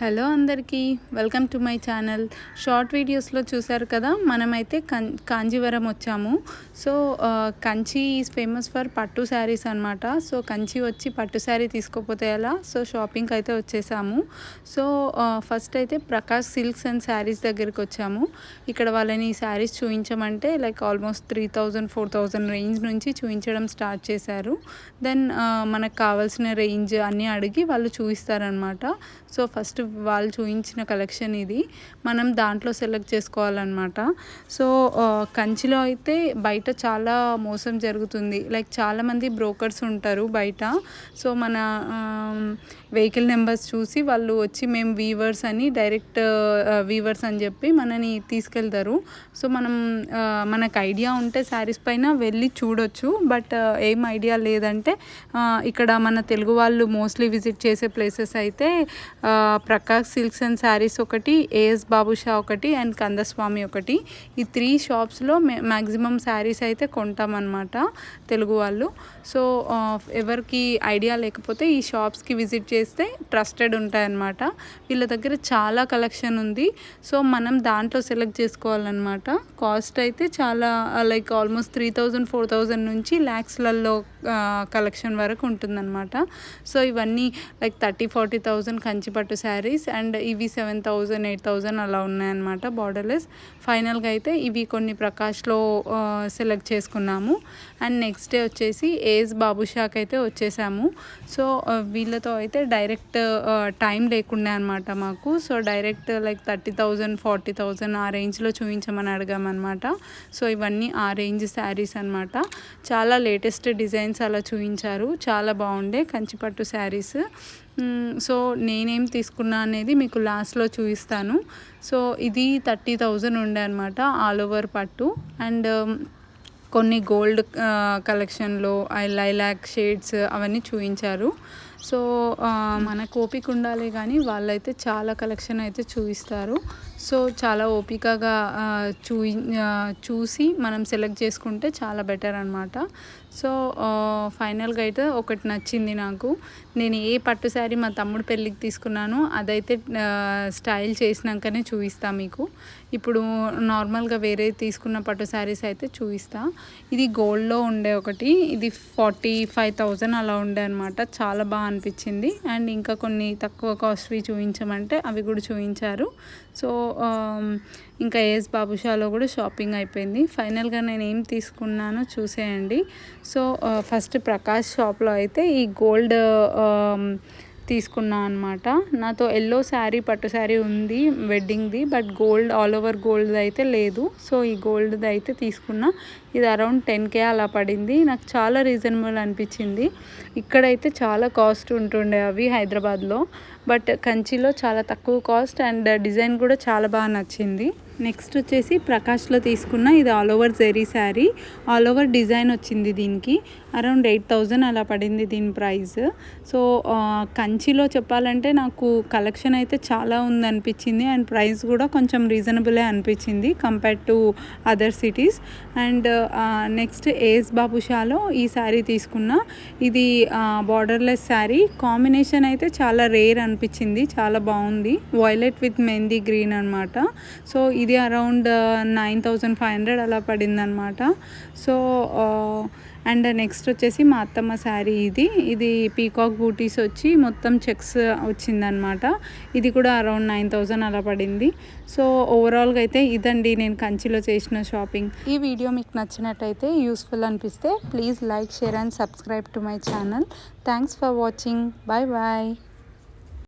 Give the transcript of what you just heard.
Hello అందరికీ welcome to my channel. Short వీడియోస్లో చూసారు కదా మనమైతే కం కాంజీవరం వచ్చాము. So Kanchi is famous for pattu sarees అనమాట సో కంచి వచ్చి పట్టు శారీ తీసుకోపోతే ఎలా? సో షాపింగ్కి అయితే వచ్చేసాము. సో ఫస్ట్ అయితే ప్రకాష్ సిల్క్స్ అండ్ శారీస్ దగ్గరికి వచ్చాము. ఇక్కడ వాళ్ళని ఈ sarees చూపించమంటే like almost three thousand four thousand range నుంచి చూపించడం స్టార్ట్ చేశారు. దెన్ మనకు కావాల్సిన రేంజ్ అన్నీ అడిగి వాళ్ళు చూపిస్తారనమాట సో ఫస్ట్ వాళ్ళు చూపించిన కలెక్షన్ ఇది. మనం దాంట్లో సెలెక్ట్ చేసుకోవాలన్నమాట. సో కంచిలో అయితే బయట చాలా మోసం జరుగుతుంది. లైక్ చాలామంది బ్రోకర్స్ ఉంటారు బయట. సో మన వెహికల్ నెంబర్స్ చూసి వాళ్ళు వచ్చి మేము వీవర్స్ అని డైరెక్ట్ వీవర్స్ అని చెప్పి మనని తీసుకెళ్తారు. సో మనం మనకు ఐడియా ఉంటే శారీస్ పైన వెళ్ళి చూడొచ్చు. బట్ ఏం ఐడియా లేదంటే ఇక్కడ మన తెలుగు వాళ్ళు మోస్ట్లీ విజిట్ చేసే ప్లేసెస్ అయితే ప్రకాష్ సిల్క్స్ అండ్ శారీస్ ఒకటి ఏఎస్ బాబుషా ఒకటి అండ్ కందస్వామి ఒకటి. ఈ త్రీ షాప్స్లో మ్యాక్సిమం శారీస్ అయితే కొంటామన్నమాట తెలుగు వాళ్ళు. సో ఎవరికి ఐడియా లేకపోతే ఈ షాప్స్కి విజిట్ చేస్తే ట్రస్టెడ్ ఉంటాయన్నమాట. వీళ్ళ దగ్గర చాలా కలెక్షన్ ఉంది. సో మనం దాంట్లో సెలెక్ట్ చేసుకోవాలన్నమాట. కాస్ట్ అయితే చాలా like almost three thousand four thousand నుంచి ల్యాక్స్లలో కలెక్షన్ వరకు ఉంటుందన్నమాట. సో ఇవన్నీ like thirty forty thousand Kanchipattu sarees and ఇవి సెవెన్ థౌజండ్ ఎయిట్ థౌజండ్ అలా ఉన్నాయన్నమాట బార్డర్లెస్. ఫైనల్గా అయితే ఇవి కొన్ని ప్రకాష్లో సెలెక్ట్ చేసుకున్నాము. అండ్ నెక్స్ట్ డే వచ్చేసి ఏజ్ బాబుషాక్ అయితే వచ్చేసాము. సో వీళ్ళతో అయితే డైరెక్ట్ టైం లేకుండా అనమాట మాకు. So direct like thirty thousand forty thousand ఆ రేంజ్లో చూపించమని అడిగామన్నమాట. సో ఇవన్నీ ఆ రేంజ్ శారీస్ అనమాట చాలా లేటెస్ట్ డిజైన్స్ అలా చూపించారు. చాలా బాగుండే కంచిపట్టు శారీస్. సో నేనేం తీసుకున్నా అనేది మీకు లాస్ట్లో చూపిస్తాను. సో ఇది థర్టీ థౌజండ్ ఉండే అనమాట ఆల్ ఓవర్ పట్టు. అండ్ కొన్ని గోల్డ్ కలెక్షన్లో లైలాక్ షేడ్స్ అవన్నీ చూపించారు. సో మనకు ఓపిక ఉండాలి కానీ వాళ్ళైతే చాలా కలెక్షన్ అయితే చూపిస్తారు. సో చాలా ఓపికగా చూ చూసి మనం సెలెక్ట్ చేసుకుంటే చాలా బెటర్ అనమాట సో ఫైనల్గా అయితే ఒకటి నచ్చింది నాకు. నేను ఏ పట్టు శారీ మా తమ్ముడు పెళ్ళికి తీసుకున్నానో అదైతే స్టైల్ చేసినాకనే చూపిస్తా మీకు. ఇప్పుడు నార్మల్గా వేరే తీసుకున్న పట్టు శారీస్ అయితే చూపిస్తా. ఇది గోల్డ్లో ఉండే ఒకటి. ఇది ఫార్టీ ఫైవ్ థౌజండ్ అలా ఉండే అనమాట చాలా బాగా అనిపించింది. అండ్ ఇంకా కొన్ని తక్కువ కాస్ట్వి చూపించమంటే అవి కూడా చూపించారు సో ఇంకా ఏఎస్ బాబుషాలో కూడా షాపింగ్ అయిపోయింది. ఫైనల్గా నేను ఏం తీసుకున్నానో చూసేయండి. సో ఫస్ట్ ప్రకాష్ షాప్లో అయితే ఈ గోల్డ్ తీసుకున్నా అనమాట నాతో ఎల్లో శారీ పట్టు శారీ ఉంది వెడ్డింగ్ది but gold all over gold అయితే లేదు. సో ఈ గోల్డ్ది అయితే తీసుకున్నా. ఇది అరౌండ్ టెన్ కే అలా పడింది. నాకు చాలా రీజనబుల్ అనిపించింది. ఇక్కడైతే చాలా కాస్ట్ ఉంటుండే అవి హైదరాబాద్లో. బట్ కంచిలో చాలా తక్కువ కాస్ట్ అండ్ డిజైన్ కూడా చాలా బాగా నచ్చింది. నెక్స్ట్ వచ్చేసి ప్రకాష్లో తీసుకున్న ఇది all over zari saree. All over design వచ్చింది దీనికి. అరౌండ్ ఎయిట్ థౌజండ్ అలా పడింది దీని ప్రైస్. సో కంచిలో చెప్పాలంటే నాకు కలెక్షన్ అయితే చాలా ఉంది అనిపించింది అండ్ ప్రైస్ కూడా కొంచెం రీజనబులే అనిపించింది compare to other cities. And next ఏస్ బాబుషాలో ఈ శారీ తీసుకున్న ఇది బార్డర్లెస్ శారీ. కాంబినేషన్ అయితే చాలా రేర్ అనిపించింది. చాలా బాగుంది. వైలెట్ విత్ మెహందీ గ్రీన్ అనమాట సో ఇది around uh, nine thousand five hundred అలా పడింది అనమాట సో uh, అండ్ నెక్స్ట్ వచ్చేసి మా అత్తమ్మ శారీ ఇది. ఇది పీకాక్ బూటీస్ వచ్చి మొత్తం చెక్స్ uh, వచ్చిందనమాట ఇది కూడా అరౌండ్ నైన్ థౌజండ్ అలా పడింది. సో ఓవరాల్గా అయితే ఇదండి నేను కంచిలో చేసిన షాపింగ్. ఈ వీడియో మీకు నచ్చినట్టయితే యూస్ఫుల్ అనిపిస్తే please like share and subscribe to my channel. Thanks for watching. Bye bye.